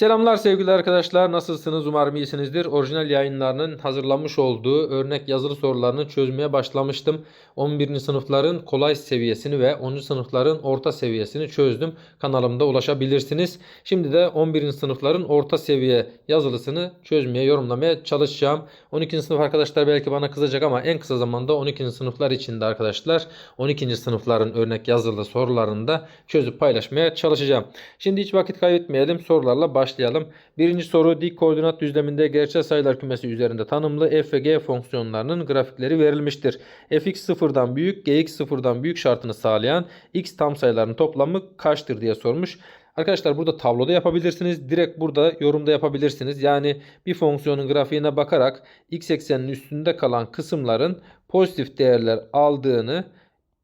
Selamlar sevgili arkadaşlar. Nasılsınız? Umarım iyisinizdir. Orijinal yayınlarının hazırlanmış olduğu örnek yazılı sorularını çözmeye başlamıştım. 11. sınıfların kolay seviyesini ve 10. sınıfların orta seviyesini çözdüm. Kanalımda ulaşabilirsiniz. Şimdi de 11. sınıfların orta seviye yazılısını çözmeye, yorumlamaya çalışacağım. 12. sınıf arkadaşlar belki bana kızacak ama en kısa zamanda 12. sınıflar içinde arkadaşlar 12. sınıfların örnek yazılı sorularını da çözüp paylaşmaya çalışacağım. Şimdi hiç vakit kaybetmeyelim. Sorularla başlayalım. Birinci soru dik koordinat düzleminde gerçel sayılar kümesi üzerinde tanımlı f ve g fonksiyonlarının grafikleri verilmiştir. fx sıfırdan büyük, gx sıfırdan büyük şartını sağlayan x tam sayıların toplamı kaçtır diye sormuş. Arkadaşlar burada tabloda yapabilirsiniz. Direkt burada yorumda yapabilirsiniz. Yani bir fonksiyonun grafiğine bakarak x ekseninin üstünde kalan kısımların pozitif değerler aldığını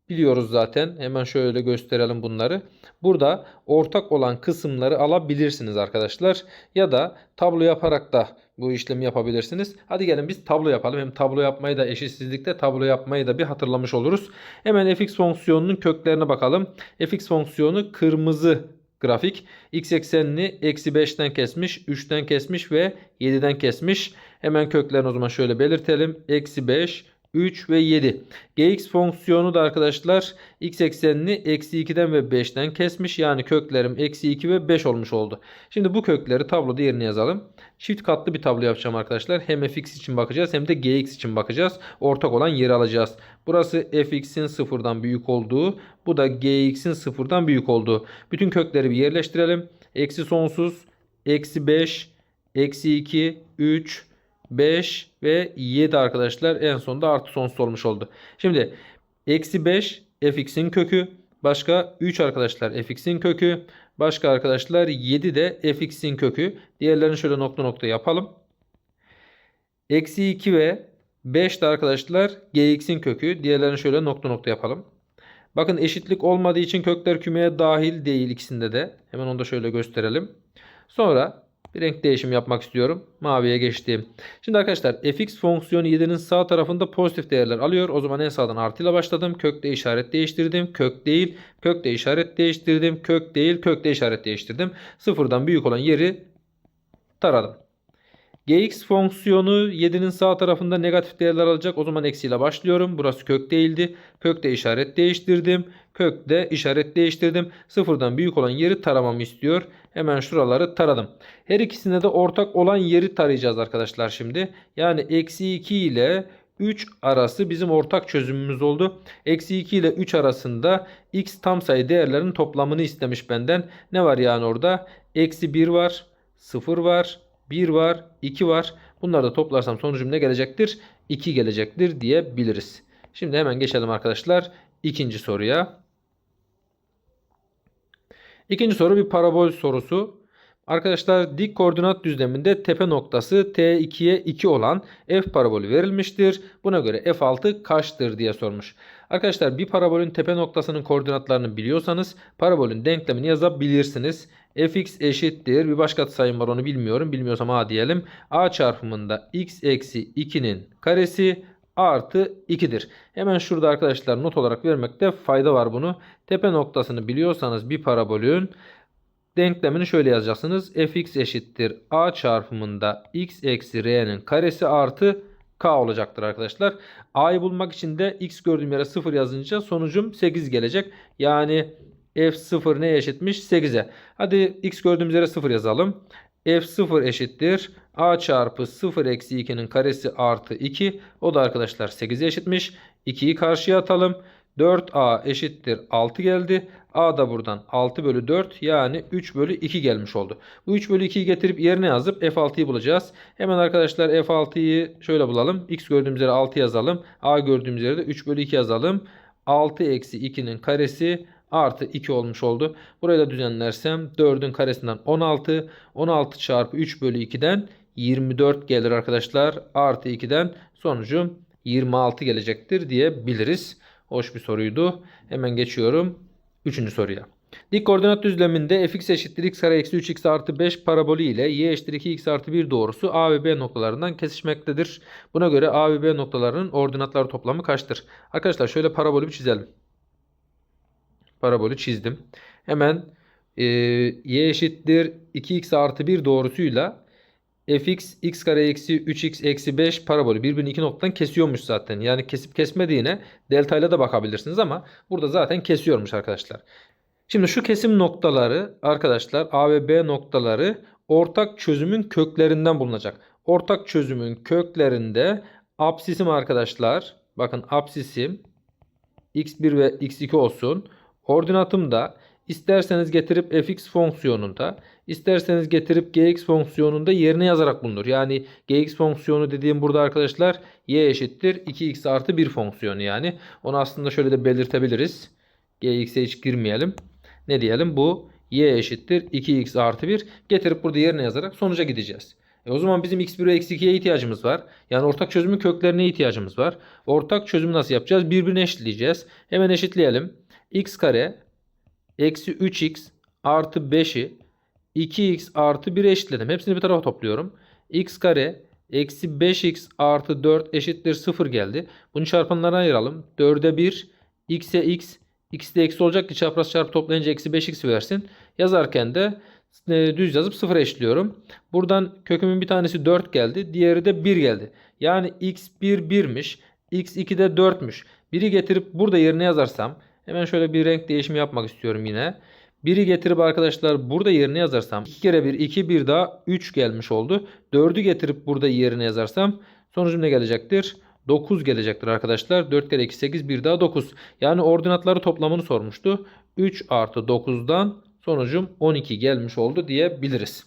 biliyoruz zaten. Hemen şöyle gösterelim bunları. Burada ortak olan kısımları alabilirsiniz arkadaşlar. Ya da tablo yaparak da bu işlemi yapabilirsiniz. Hadi gelin biz tablo yapalım. Hem tablo yapmayı da eşitsizlikte tablo yapmayı da bir hatırlamış oluruz. Hemen fx fonksiyonunun köklerine bakalım. fx fonksiyonu kırmızı grafik. X eksenini eksi 5'ten kesmiş, 3'ten kesmiş ve 7'den kesmiş. Hemen köklerini o zaman şöyle belirtelim. Eksi 5, 3 ve 7. Gx fonksiyonu da arkadaşlar x eksenini eksi 2'den ve 5'ten kesmiş. Yani köklerim eksi 2 ve 5 olmuş oldu. Şimdi bu kökleri tabloda yerine yazalım. Çift katlı bir tablo yapacağım arkadaşlar. Hem fx için bakacağız hem de gx için bakacağız. Ortak olan yeri alacağız. Burası fx'in sıfırdan büyük olduğu. Bu da gx'in sıfırdan büyük olduğu. Bütün kökleri bir yerleştirelim. Eksi sonsuz, eksi 5, eksi 2, 3, 5 ve 7 arkadaşlar en sonunda artı sonsuz olmuş oldu. Şimdi eksi 5 fx'in kökü. Başka 3 arkadaşlar fx'in kökü. Başka arkadaşlar 7 de fx'in kökü. Diğerlerini şöyle nokta nokta yapalım. Eksi 2 ve 5 de arkadaşlar gx'in kökü. Diğerlerini şöyle nokta nokta yapalım. Bakın eşitlik olmadığı için kökler kümeye dahil değil ikisinde de. Hemen onu da şöyle gösterelim. Sonra bir renk değişimi yapmak istiyorum. Maviye geçtim. Şimdi arkadaşlar fx fonksiyonu 7'nin sağ tarafında pozitif değerler alıyor. O zaman en sağdan artıyla başladım. Kökte işaret değiştirdim. Kök değil. Kökte işaret değiştirdim. Kök değil. Kökte işaret değiştirdim. Sıfırdan büyük olan yeri taradım. Gx fonksiyonu 7'nin sağ tarafında negatif değerler alacak. O zaman eksiyle başlıyorum. Burası kök değildi. Kökte işaret değiştirdim. Kökte işaret değiştirdim. Sıfırdan büyük olan yeri taramamı istiyor. Hemen şuraları taradım. Her ikisinde de ortak olan yeri tarayacağız arkadaşlar şimdi. Yani eksi 2 ile 3 arası bizim ortak çözümümüz oldu. Eksi 2 ile 3 arasında x tam sayı değerlerinin toplamını istemiş benden. Ne var yani orada? Eksi 1 var, 0 var, 1 var, 2 var. Bunları da toplarsam sonucum ne gelecektir? 2 gelecektir diyebiliriz. Şimdi hemen geçelim arkadaşlar ikinci soruya. İkinci soru bir parabol sorusu. Arkadaşlar dik koordinat düzleminde tepe noktası T2'ye 2 olan f parabolü verilmiştir. Buna göre f6 kaçtır diye sormuş. Arkadaşlar bir parabolün tepe noktasının koordinatlarını biliyorsanız parabolün denklemini yazabilirsiniz. Fx eşittir. Bir başka sayım var onu bilmiyorum. Bilmiyorsam a diyelim. a çarpımında x eksi 2'nin karesi artı 2'dir. Hemen şurada arkadaşlar not olarak vermekte fayda var bunu. Tepe noktasını biliyorsanız bir parabolün denklemini şöyle yazacaksınız. fx eşittir a çarpımında x eksi r'nin karesi artı k olacaktır arkadaşlar. a'yı bulmak için de x gördüğüm yere 0 yazınca sonucum 8 gelecek. Yani f0 neye eşitmiş? 8'e. Hadi x gördüğümüz yere 0 yazalım. f0 eşittir. a çarpı 0 eksi 2'nin karesi artı 2. O da arkadaşlar 8'e eşitmiş. 2'yi karşıya atalım. 4a eşittir 6 geldi. A da buradan 6 bölü 4 yani 3 bölü 2 gelmiş oldu. Bu 3 bölü 2'yi getirip yerine yazıp F6'yı bulacağız. Hemen arkadaşlar F6'yı şöyle bulalım. X gördüğümüz yere 6 yazalım. A gördüğümüz yere de 3 bölü 2 yazalım. 6 eksi 2'nin karesi artı 2 olmuş oldu. Burayı da düzenlersem 4'ün karesinden 16. 16 çarpı 3 bölü 2'den 24 gelir arkadaşlar. Artı 2'den sonucum 26 gelecektir diyebiliriz. Hoş bir soruydu. Hemen geçiyorum. Üçüncü soruya. Dik koordinat düzleminde fx eşittir x kare eksi 3x artı 5 parabolü ile y eşittir 2x artı 1 doğrusu a ve b noktalarından kesişmektedir. Buna göre a ve b noktalarının ordinatları toplamı kaçtır? Arkadaşlar şöyle parabolü bir çizelim. Parabolü çizdim. Hemen e, y eşittir 2x artı 1 doğrusuyla fx x kare eksi 3x eksi 5 parabolü birbirini iki noktadan kesiyormuş zaten. Yani kesip kesmediğine delta ile de bakabilirsiniz ama burada zaten kesiyormuş arkadaşlar. Şimdi şu kesim noktaları arkadaşlar A ve B noktaları ortak çözümün köklerinden bulunacak. Ortak çözümün köklerinde absisim arkadaşlar bakın absisim x1 ve x2 olsun. Ordinatım da isterseniz getirip fx fonksiyonunda isterseniz getirip gx fonksiyonunda yerine yazarak bulunur. Yani gx fonksiyonu dediğim burada arkadaşlar y eşittir 2x artı 1 fonksiyonu yani. Onu aslında şöyle de belirtebiliriz. gx'e hiç girmeyelim. Ne diyelim bu y eşittir 2x artı 1 getirip burada yerine yazarak sonuca gideceğiz. E o zaman bizim x1 ve x2'ye ihtiyacımız var. Yani ortak çözümün köklerine ihtiyacımız var. Ortak çözümü nasıl yapacağız? Birbirine eşitleyeceğiz. Hemen eşitleyelim. X kare eksi 3x artı 5'i 2x artı 1 eşitledim. Hepsini bir tarafa topluyorum. x kare eksi 5x artı 4 eşittir 0 geldi. Bunu çarpanlara ayıralım. 4'e 1 x'e x x de eksi olacak ki çapraz çarpı toplayınca eksi 5x versin. Yazarken de e, düz yazıp 0 eşliyorum. Buradan kökümün bir tanesi 4 geldi. Diğeri de 1 geldi. Yani x1 1'miş. x2 de 4'müş. Biri getirip burada yerine yazarsam hemen şöyle bir renk değişimi yapmak istiyorum yine. Biri getirip arkadaşlar burada yerine yazarsam 2 kere 1 2 bir daha 3 gelmiş oldu. 4'ü getirip burada yerine yazarsam sonucum ne gelecektir? 9 gelecektir arkadaşlar. 4 kere 2 8 bir daha 9. Yani ordinatları toplamını sormuştu. 3 artı 9'dan sonucum 12 gelmiş oldu diyebiliriz.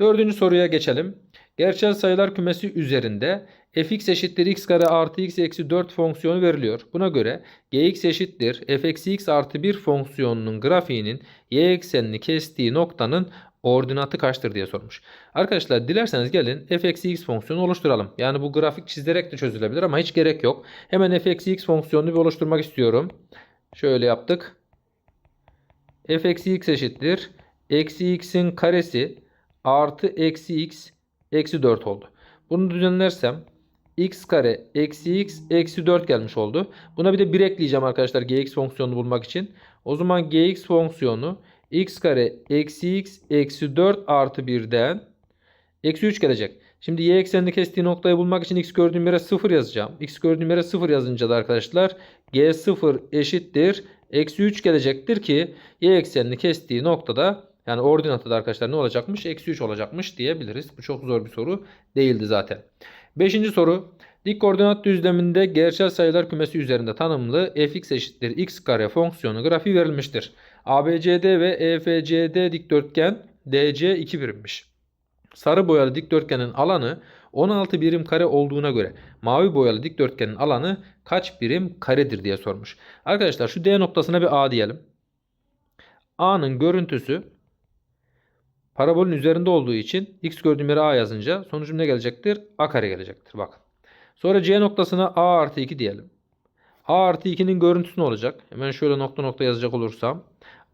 Dördüncü soruya geçelim. Gerçel sayılar kümesi üzerinde fx eşittir x kare artı x eksi 4 fonksiyonu veriliyor. Buna göre gx eşittir f eksi x artı 1 fonksiyonunun grafiğinin y eksenini kestiği noktanın ordinatı kaçtır diye sormuş. Arkadaşlar dilerseniz gelin f eksi x fonksiyonu oluşturalım. Yani bu grafik çizerek de çözülebilir ama hiç gerek yok. Hemen f eksi x fonksiyonunu bir oluşturmak istiyorum. Şöyle yaptık. f eksi x eşittir. Eksi x'in karesi artı eksi x eksi 4 oldu. Bunu düzenlersem x kare eksi x eksi 4 gelmiş oldu. Buna bir de 1 ekleyeceğim arkadaşlar gx fonksiyonunu bulmak için. O zaman gx fonksiyonu x kare eksi x eksi 4 artı 1'den eksi 3 gelecek. Şimdi y eksenini kestiği noktayı bulmak için x gördüğüm yere 0 yazacağım. x gördüğüm yere 0 yazınca da arkadaşlar g0 eşittir. Eksi 3 gelecektir ki y eksenini kestiği noktada yani ordinatı da arkadaşlar ne olacakmış? Eksi 3 olacakmış diyebiliriz. Bu çok zor bir soru değildi zaten. Beşinci soru. Dik koordinat düzleminde gerçel sayılar kümesi üzerinde tanımlı fx eşittir x kare fonksiyonu grafiği verilmiştir. ABCD ve EFCD dikdörtgen DC 2 birimmiş. Sarı boyalı dikdörtgenin alanı 16 birim kare olduğuna göre mavi boyalı dikdörtgenin alanı kaç birim karedir diye sormuş. Arkadaşlar şu D noktasına bir A diyelim. A'nın görüntüsü parabolün üzerinde olduğu için x gördüğüm yere A yazınca sonucum ne gelecektir? A kare gelecektir. Bakın. Sonra C noktasına A artı 2 diyelim. A artı 2'nin görüntüsü ne olacak? Hemen şöyle nokta nokta yazacak olursam.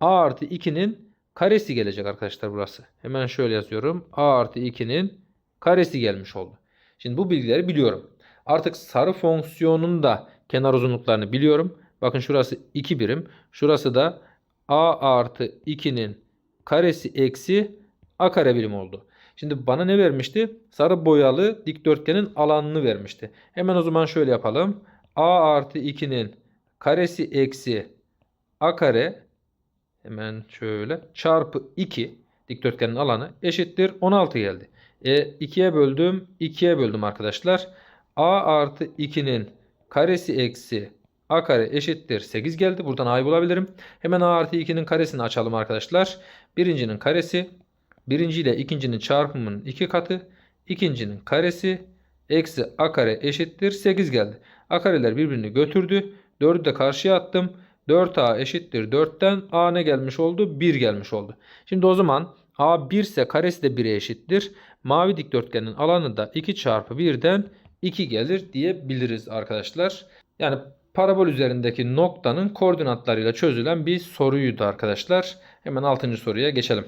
A artı 2'nin karesi gelecek arkadaşlar burası. Hemen şöyle yazıyorum. A artı 2'nin karesi gelmiş oldu. Şimdi bu bilgileri biliyorum. Artık sarı fonksiyonun da kenar uzunluklarını biliyorum. Bakın şurası 2 birim. Şurası da A artı 2'nin karesi eksi A kare birim oldu. Şimdi bana ne vermişti? Sarı boyalı dikdörtgenin alanını vermişti. Hemen o zaman şöyle yapalım. A artı 2'nin karesi eksi A kare hemen şöyle çarpı 2 dikdörtgenin alanı eşittir 16 geldi. E 2'ye böldüm 2'ye böldüm arkadaşlar. A artı 2'nin karesi eksi A kare eşittir 8 geldi. Buradan A'yı bulabilirim. Hemen A artı 2'nin karesini açalım arkadaşlar. Birincinin karesi Birinci ile ikincinin çarpımının iki katı. ikincinin karesi eksi a kare eşittir 8 geldi. A kareler birbirini götürdü. 4'ü de karşıya attım. 4a eşittir 4'ten a ne gelmiş oldu? 1 gelmiş oldu. Şimdi o zaman a 1 ise karesi de 1'e eşittir. Mavi dikdörtgenin alanı da 2 çarpı 1'den 2 gelir diyebiliriz arkadaşlar. Yani parabol üzerindeki noktanın koordinatlarıyla çözülen bir soruydu arkadaşlar. Hemen 6. soruya geçelim.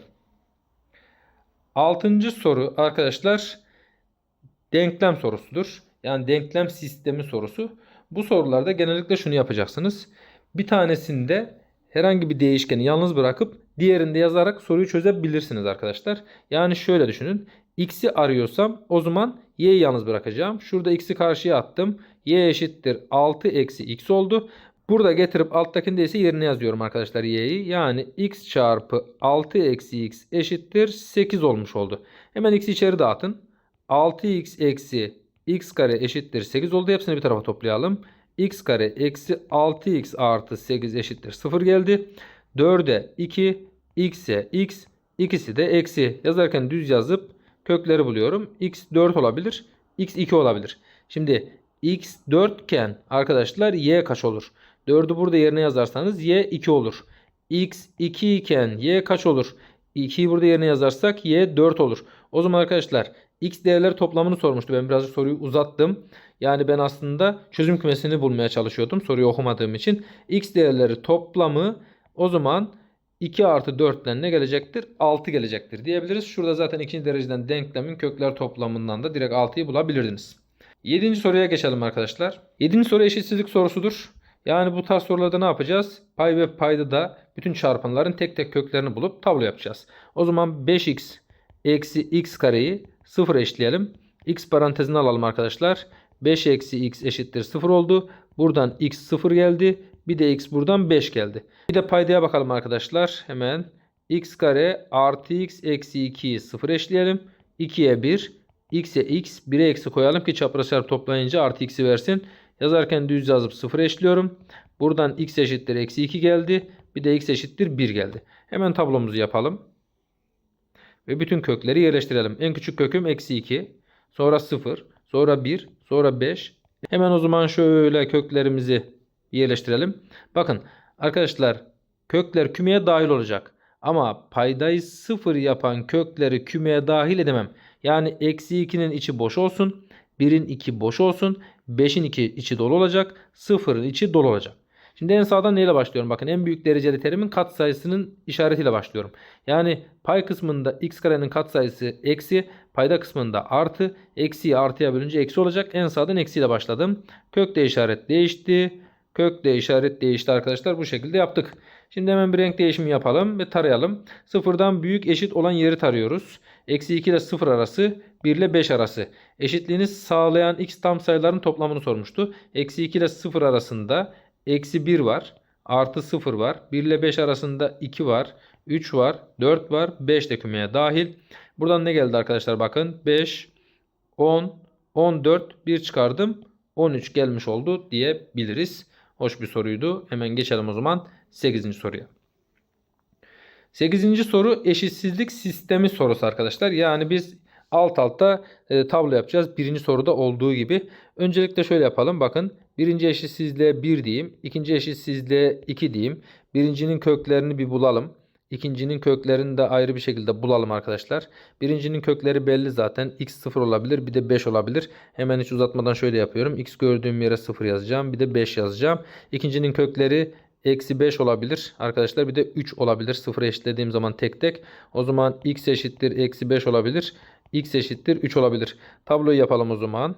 Altıncı soru arkadaşlar denklem sorusudur. Yani denklem sistemi sorusu. Bu sorularda genellikle şunu yapacaksınız. Bir tanesinde herhangi bir değişkeni yalnız bırakıp diğerinde yazarak soruyu çözebilirsiniz arkadaşlar. Yani şöyle düşünün. X'i arıyorsam o zaman y'yi yalnız bırakacağım. Şurada x'i karşıya attım. y eşittir 6 eksi x oldu. Burada getirip alttakinde ise yerine yazıyorum arkadaşlar y'yi. Yani x çarpı 6 eksi x eşittir 8 olmuş oldu. Hemen x'i içeri dağıtın. 6x eksi x kare eşittir 8 oldu. Hepsini bir tarafa toplayalım. x kare eksi 6x artı 8 eşittir 0 geldi. 4'e 2, x'e x, ikisi de eksi. Yazarken düz yazıp kökleri buluyorum. x 4 olabilir, x 2 olabilir. Şimdi x 4 iken arkadaşlar y kaç olur? 4'ü burada yerine yazarsanız y 2 olur. x 2 iken y kaç olur? 2'yi burada yerine yazarsak y 4 olur. O zaman arkadaşlar x değerleri toplamını sormuştu. Ben birazcık soruyu uzattım. Yani ben aslında çözüm kümesini bulmaya çalışıyordum soruyu okumadığım için. x değerleri toplamı o zaman 2 artı 4'ten ne gelecektir? 6 gelecektir diyebiliriz. Şurada zaten ikinci dereceden denklemin kökler toplamından da direkt 6'yı bulabilirdiniz. 7. soruya geçelim arkadaşlar. 7. soru eşitsizlik sorusudur. Yani bu tarz sorularda ne yapacağız? Pay ve payda da bütün çarpanların tek tek köklerini bulup tablo yapacağız. O zaman 5x eksi x kareyi 0 eşleyelim. x parantezine alalım arkadaşlar. 5 eksi x eşittir 0 oldu. Buradan x 0 geldi. Bir de x buradan 5 geldi. Bir de paydaya bakalım arkadaşlar. Hemen x kare artı x eksi 2'yi 0 eşleyelim. 2'ye 1. x'e x 1'e eksi koyalım ki çapraz çarpı toplayınca artı x'i versin. Yazarken düz yazıp 0 eşliyorum. Buradan x eşittir eksi 2 geldi. Bir de x eşittir 1 geldi. Hemen tablomuzu yapalım. Ve bütün kökleri yerleştirelim. En küçük köküm eksi 2. Sonra 0. Sonra 1. Sonra 5. Hemen o zaman şöyle köklerimizi yerleştirelim. Bakın arkadaşlar kökler kümeye dahil olacak. Ama paydayı 0 yapan kökleri kümeye dahil edemem. Yani eksi 2'nin içi boş olsun. 1'in içi boş olsun. 5'in içi dolu olacak. 0'ın içi dolu olacak. Şimdi en sağdan neyle başlıyorum? Bakın en büyük dereceli terimin katsayısının işaretiyle başlıyorum. Yani pay kısmında x karenin katsayısı eksi, payda kısmında artı, eksiyi artıya bölünce eksi olacak. En sağdan eksiyle başladım. Kökte işaret değişti. Kökte işaret değişti arkadaşlar. Bu şekilde yaptık. Şimdi hemen bir renk değişimi yapalım ve tarayalım. Sıfırdan büyük eşit olan yeri tarıyoruz. Eksi 2 ile 0 arası 1 ile 5 arası. Eşitliğini sağlayan x tam sayıların toplamını sormuştu. Eksi 2 ile 0 arasında eksi 1 var. Artı 0 var. 1 ile 5 arasında 2 var. 3 var. 4 var. 5 de kümeye dahil. Buradan ne geldi arkadaşlar bakın. 5, 10, 14 1 çıkardım. 13 gelmiş oldu diyebiliriz. Hoş bir soruydu. Hemen geçelim o zaman 8. soruya. 8. soru eşitsizlik sistemi sorusu arkadaşlar. Yani biz alt alta e, tablo yapacağız. Birinci soruda olduğu gibi. Öncelikle şöyle yapalım. Bakın birinci eşitsizliğe 1 diyeyim. ikinci eşitsizliğe 2 diyeyim. Birincinin köklerini bir bulalım. İkincinin köklerini de ayrı bir şekilde bulalım arkadaşlar. Birincinin kökleri belli zaten. X 0 olabilir bir de 5 olabilir. Hemen hiç uzatmadan şöyle yapıyorum. X gördüğüm yere 0 yazacağım. Bir de 5 yazacağım. İkincinin kökleri eksi 5 olabilir. Arkadaşlar bir de 3 olabilir. 0 eşitlediğim zaman tek tek. O zaman x eşittir eksi 5 olabilir. x eşittir 3 olabilir. Tabloyu yapalım o zaman.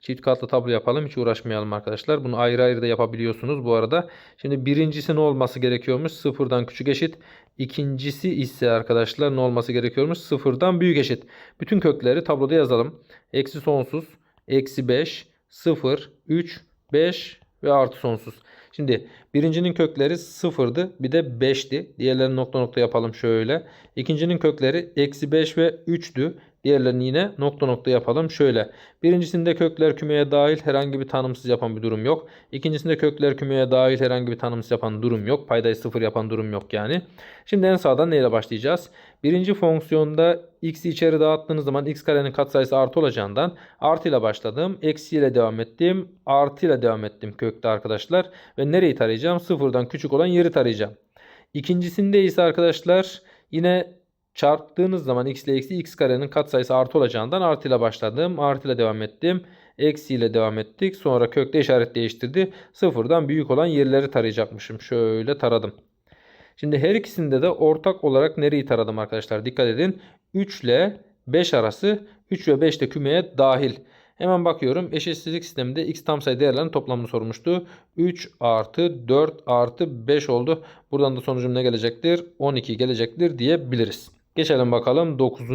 Çift katlı tablo yapalım. Hiç uğraşmayalım arkadaşlar. Bunu ayrı ayrı da yapabiliyorsunuz bu arada. Şimdi birincisi ne olması gerekiyormuş? Sıfırdan küçük eşit. İkincisi ise arkadaşlar ne olması gerekiyormuş? Sıfırdan büyük eşit. Bütün kökleri tabloda yazalım. Eksi sonsuz, eksi 5, 0, 3, 5 ve artı sonsuz. Şimdi birincinin kökleri sıfırdı. Bir de 5'ti. Diğerlerini nokta nokta yapalım şöyle. İkincinin kökleri eksi 5 ve 3'tü. Diğerlerini yine nokta nokta yapalım. Şöyle. Birincisinde kökler kümeye dahil herhangi bir tanımsız yapan bir durum yok. İkincisinde kökler kümeye dahil herhangi bir tanımsız yapan durum yok. Paydayı sıfır yapan durum yok yani. Şimdi en sağdan neyle başlayacağız? Birinci fonksiyonda x'i içeri dağıttığınız zaman x karenin katsayısı artı olacağından artı ile başladım. Eksi ile devam ettim. Artı ile devam ettim kökte arkadaşlar. Ve nereyi tarayacağım? Sıfırdan küçük olan yeri tarayacağım. İkincisinde ise arkadaşlar yine çarptığınız zaman x ile eksi x karenin katsayısı artı olacağından artı ile başladım. Artı ile devam ettim. Eksi ile devam ettik. Sonra kökte işaret değiştirdi. Sıfırdan büyük olan yerleri tarayacakmışım. Şöyle taradım. Şimdi her ikisinde de ortak olarak nereyi taradım arkadaşlar? Dikkat edin. 3 ile 5 arası 3 ve 5 de kümeye dahil. Hemen bakıyorum. Eşitsizlik sisteminde x tam sayı değerlerinin toplamını sormuştu. 3 artı 4 artı 5 oldu. Buradan da sonucum ne gelecektir? 12 gelecektir diyebiliriz. Geçelim bakalım 9.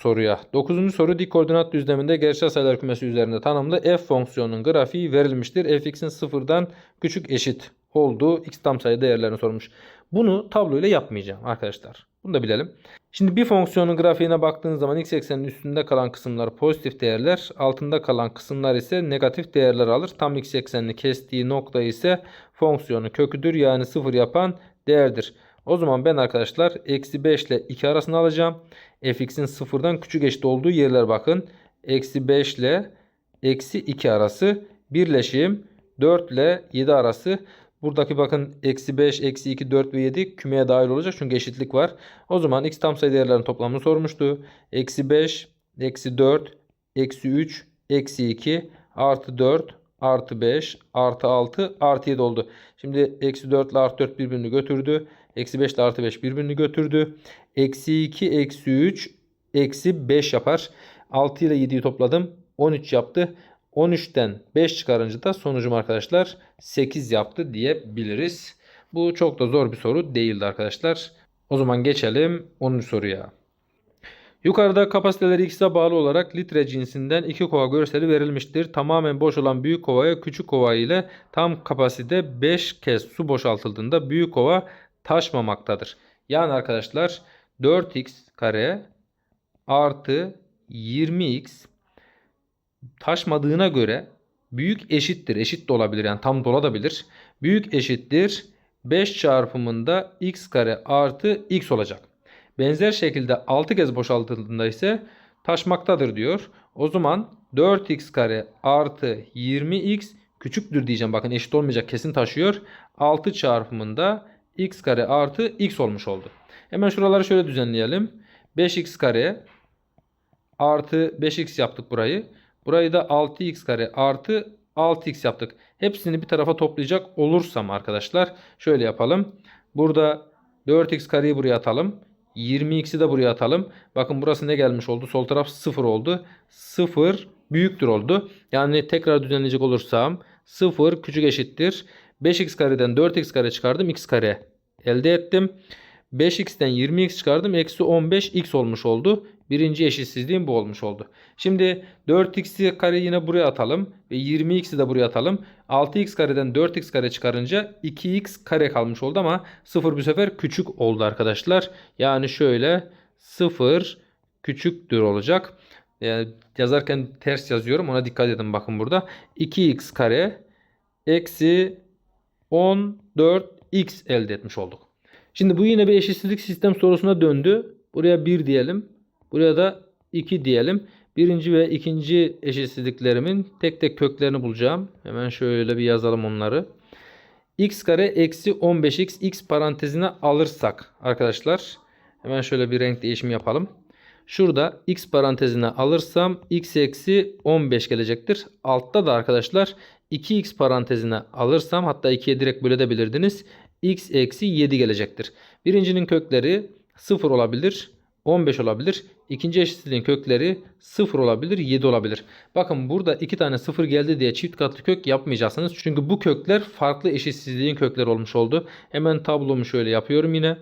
soruya. 9. soru dik koordinat düzleminde gerçel sayılar kümesi üzerinde tanımlı f fonksiyonunun grafiği verilmiştir. fx'in sıfırdan küçük eşit olduğu x tam sayı değerlerini sormuş. Bunu tablo ile yapmayacağım arkadaşlar. Bunu da bilelim. Şimdi bir fonksiyonun grafiğine baktığınız zaman x eksenin üstünde kalan kısımlar pozitif değerler, altında kalan kısımlar ise negatif değerler alır. Tam x eksenini kestiği nokta ise fonksiyonun köküdür yani sıfır yapan değerdir. O zaman ben arkadaşlar eksi 5 ile 2 arasını alacağım. fx'in sıfırdan küçük eşit olduğu yerler bakın. Eksi 5 ile eksi 2 arası birleşim 4 ile 7 arası. Buradaki bakın eksi 5, eksi 2, 4 ve 7 kümeye dahil olacak. Çünkü eşitlik var. O zaman x tam sayı değerlerinin toplamını sormuştu. Eksi 5, eksi 4, eksi 3, eksi 2, artı 4, artı 5, artı 6, artı 7 oldu. Şimdi eksi 4 ile artı 4 birbirini götürdü. Eksi 5 ile artı 5 birbirini götürdü. Eksi 2, eksi 3, eksi 5 yapar. 6 ile 7'yi topladım. 13 yaptı. 13'ten 5 çıkarınca da sonucum arkadaşlar 8 yaptı diyebiliriz. Bu çok da zor bir soru değildi arkadaşlar. O zaman geçelim 10. soruya. Yukarıda kapasiteleri x'e bağlı olarak litre cinsinden iki kova görseli verilmiştir. Tamamen boş olan büyük kovaya küçük kova ile tam kapasite 5 kez su boşaltıldığında büyük kova taşmamaktadır. Yani arkadaşlar 4x kare artı 20x taşmadığına göre büyük eşittir. Eşit de olabilir yani tam dolabilir. Büyük eşittir 5 çarpımında x kare artı x olacak. Benzer şekilde 6 kez boşaltıldığında ise taşmaktadır diyor. O zaman 4x kare artı 20x küçüktür diyeceğim. Bakın eşit olmayacak kesin taşıyor. 6 çarpımında x kare artı x olmuş oldu. Hemen şuraları şöyle düzenleyelim. 5x kare artı 5x yaptık burayı. Burayı da 6x kare artı 6x yaptık. Hepsini bir tarafa toplayacak olursam arkadaşlar şöyle yapalım. Burada 4x kareyi buraya atalım. 20x'i de buraya atalım. Bakın burası ne gelmiş oldu? Sol taraf 0 oldu. 0 büyüktür oldu. Yani tekrar düzenleyecek olursam 0 küçük eşittir. 5x kareden 4x kare çıkardım. x kare elde ettim. 5x'ten 20x çıkardım. Eksi 15x olmuş oldu. Birinci eşitsizliğim bu olmuş oldu. Şimdi 4x'i kare yine buraya atalım. Ve 20x'i de buraya atalım. 6x kareden 4x kare çıkarınca 2x kare kalmış oldu ama 0 bu sefer küçük oldu arkadaşlar. Yani şöyle 0 küçüktür olacak. Yani yazarken ters yazıyorum. Ona dikkat edin bakın burada. 2x kare eksi 14x elde etmiş olduk. Şimdi bu yine bir eşitsizlik sistem sorusuna döndü. Buraya 1 diyelim. Buraya da 2 diyelim. Birinci ve ikinci eşitsizliklerimin tek tek köklerini bulacağım. Hemen şöyle bir yazalım onları. x kare eksi 15x x parantezine alırsak arkadaşlar. Hemen şöyle bir renk değişimi yapalım. Şurada x parantezine alırsam x eksi 15 gelecektir. Altta da arkadaşlar 2x parantezine alırsam hatta 2'ye direkt bölebilirdiniz. x eksi 7 gelecektir. Birincinin kökleri 0 olabilir. 15 olabilir. İkinci eşitsizliğin kökleri 0 olabilir, 7 olabilir. Bakın burada iki tane 0 geldi diye çift katlı kök yapmayacaksınız. Çünkü bu kökler farklı eşitsizliğin kökleri olmuş oldu. Hemen tablomu şöyle yapıyorum yine.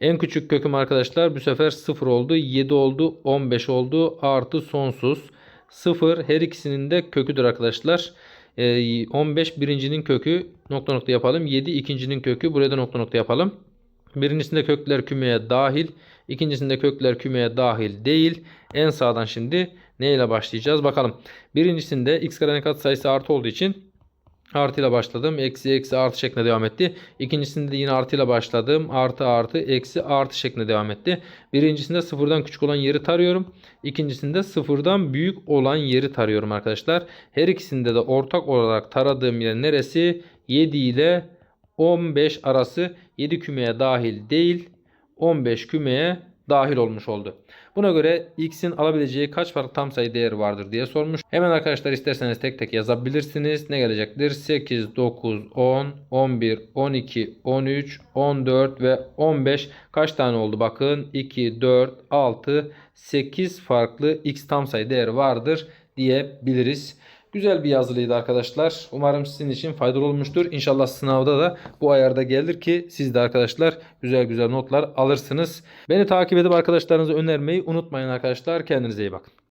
En küçük köküm arkadaşlar bu sefer 0 oldu, 7 oldu, 15 oldu, artı sonsuz. 0 her ikisinin de köküdür arkadaşlar. 15 ee, birincinin kökü nokta nokta yapalım. 7 ikincinin kökü buraya da nokta nokta yapalım. Birincisinde kökler kümeye dahil. İkincisinde kökler kümeye dahil değil. En sağdan şimdi ne ile başlayacağız bakalım. Birincisinde x karenin katsayısı artı olduğu için artı ile başladım. Eksi eksi artı şeklinde devam etti. İkincisinde yine artı ile başladım. Artı artı eksi artı şeklinde devam etti. Birincisinde sıfırdan küçük olan yeri tarıyorum. İkincisinde sıfırdan büyük olan yeri tarıyorum arkadaşlar. Her ikisinde de ortak olarak taradığım yer neresi? 7 ile 15 arası 7 kümeye dahil değil 15 kümeye dahil olmuş oldu. Buna göre x'in alabileceği kaç farklı tam sayı değeri vardır diye sormuş. Hemen arkadaşlar isterseniz tek tek yazabilirsiniz. Ne gelecektir? 8, 9, 10, 11, 12, 13, 14 ve 15 kaç tane oldu? Bakın 2, 4, 6, 8 farklı x tam sayı değeri vardır diyebiliriz. Güzel bir yazılıydı arkadaşlar. Umarım sizin için faydalı olmuştur. İnşallah sınavda da bu ayarda gelir ki siz de arkadaşlar güzel güzel notlar alırsınız. Beni takip edip arkadaşlarınıza önermeyi unutmayın arkadaşlar. Kendinize iyi bakın.